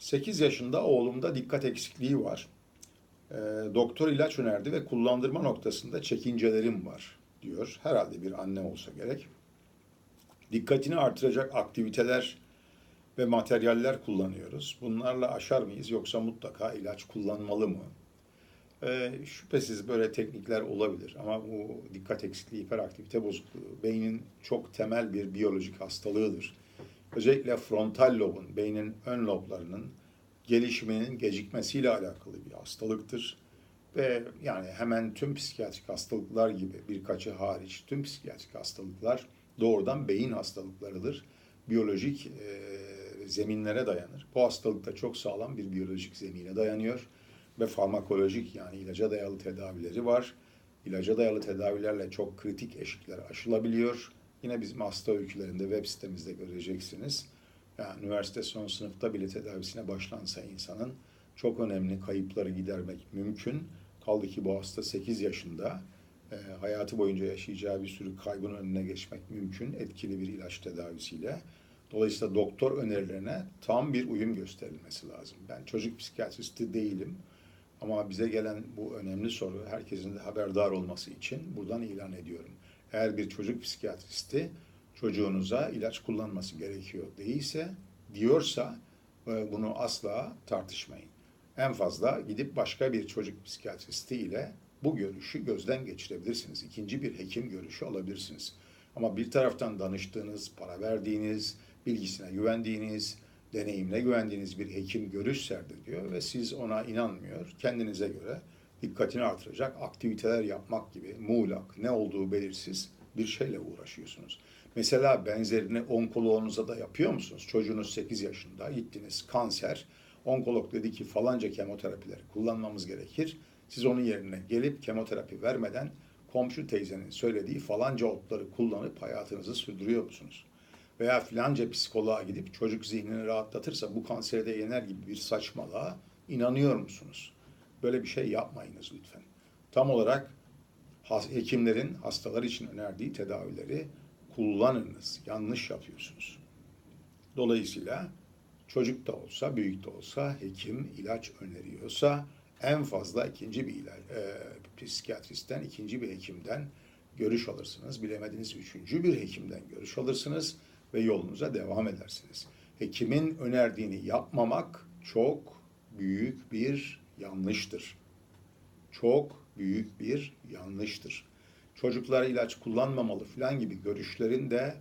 8 yaşında oğlumda dikkat eksikliği var. Ee, doktor ilaç önerdi ve kullandırma noktasında çekincelerim var diyor. Herhalde bir anne olsa gerek. Dikkatini artıracak aktiviteler ve materyaller kullanıyoruz. Bunlarla aşar mıyız yoksa mutlaka ilaç kullanmalı mı? Ee, şüphesiz böyle teknikler olabilir ama bu dikkat eksikliği, hiperaktivite bozukluğu beynin çok temel bir biyolojik hastalığıdır. Özellikle frontal lobun, beynin ön loblarının gelişiminin gecikmesiyle alakalı bir hastalıktır. Ve yani hemen tüm psikiyatrik hastalıklar gibi birkaçı hariç tüm psikiyatrik hastalıklar doğrudan beyin hastalıklarıdır. Biyolojik e, zeminlere dayanır. Bu hastalık da çok sağlam bir biyolojik zemine dayanıyor ve farmakolojik yani ilaca dayalı tedavileri var. İlaca dayalı tedavilerle çok kritik eşikler aşılabiliyor. Yine bizim hasta öykülerinde web sitemizde göreceksiniz. Yani üniversite son sınıfta bile tedavisine başlansa insanın çok önemli kayıpları gidermek mümkün. Kaldı ki bu hasta 8 yaşında e, hayatı boyunca yaşayacağı bir sürü kaybın önüne geçmek mümkün etkili bir ilaç tedavisiyle. Dolayısıyla doktor önerilerine tam bir uyum gösterilmesi lazım. Ben çocuk psikiyatristi değilim ama bize gelen bu önemli soru herkesin de haberdar olması için buradan ilan ediyorum. Eğer bir çocuk psikiyatristi çocuğunuza ilaç kullanması gerekiyor değilse, diyorsa e, bunu asla tartışmayın. En fazla gidip başka bir çocuk psikiyatristi ile bu görüşü gözden geçirebilirsiniz. İkinci bir hekim görüşü alabilirsiniz. Ama bir taraftan danıştığınız, para verdiğiniz, bilgisine güvendiğiniz, deneyimle güvendiğiniz bir hekim görüş serdiriyor ve siz ona inanmıyor. Kendinize göre dikkatini artıracak aktiviteler yapmak gibi muğlak, ne olduğu belirsiz bir şeyle uğraşıyorsunuz. Mesela benzerini onkoloğunuza da yapıyor musunuz? Çocuğunuz 8 yaşında, gittiniz kanser. Onkolog dedi ki falanca kemoterapileri kullanmamız gerekir. Siz onun yerine gelip kemoterapi vermeden komşu teyzenin söylediği falanca otları kullanıp hayatınızı sürdürüyor musunuz? Veya filanca psikoloğa gidip çocuk zihnini rahatlatırsa bu kanseri de yener gibi bir saçmalığa inanıyor musunuz? Böyle bir şey yapmayınız lütfen. Tam olarak hekimlerin hastalar için önerdiği tedavileri kullanınız. Yanlış yapıyorsunuz. Dolayısıyla çocuk da olsa, büyük de olsa hekim ilaç öneriyorsa en fazla ikinci bir ilaç, e, psikiyatristten, ikinci bir hekimden görüş alırsınız. Bilemediniz üçüncü bir hekimden görüş alırsınız ve yolunuza devam edersiniz. Hekimin önerdiğini yapmamak çok büyük bir yanlıştır. Çok büyük bir yanlıştır. Çocuklar ilaç kullanmamalı falan gibi görüşlerin de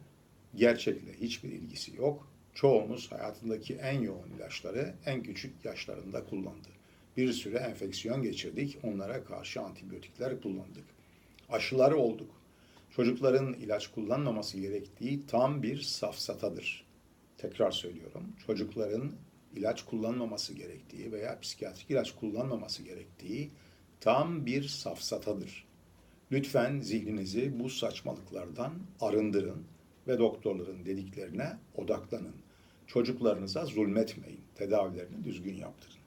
gerçekle hiçbir ilgisi yok. Çoğumuz hayatındaki en yoğun ilaçları en küçük yaşlarında kullandı. Bir süre enfeksiyon geçirdik, onlara karşı antibiyotikler kullandık. Aşıları olduk. Çocukların ilaç kullanmaması gerektiği tam bir safsatadır. Tekrar söylüyorum. Çocukların ilaç kullanmaması gerektiği veya psikiyatrik ilaç kullanmaması gerektiği tam bir safsatadır. Lütfen zihninizi bu saçmalıklardan arındırın ve doktorların dediklerine odaklanın. Çocuklarınıza zulmetmeyin. Tedavilerini düzgün yaptırın.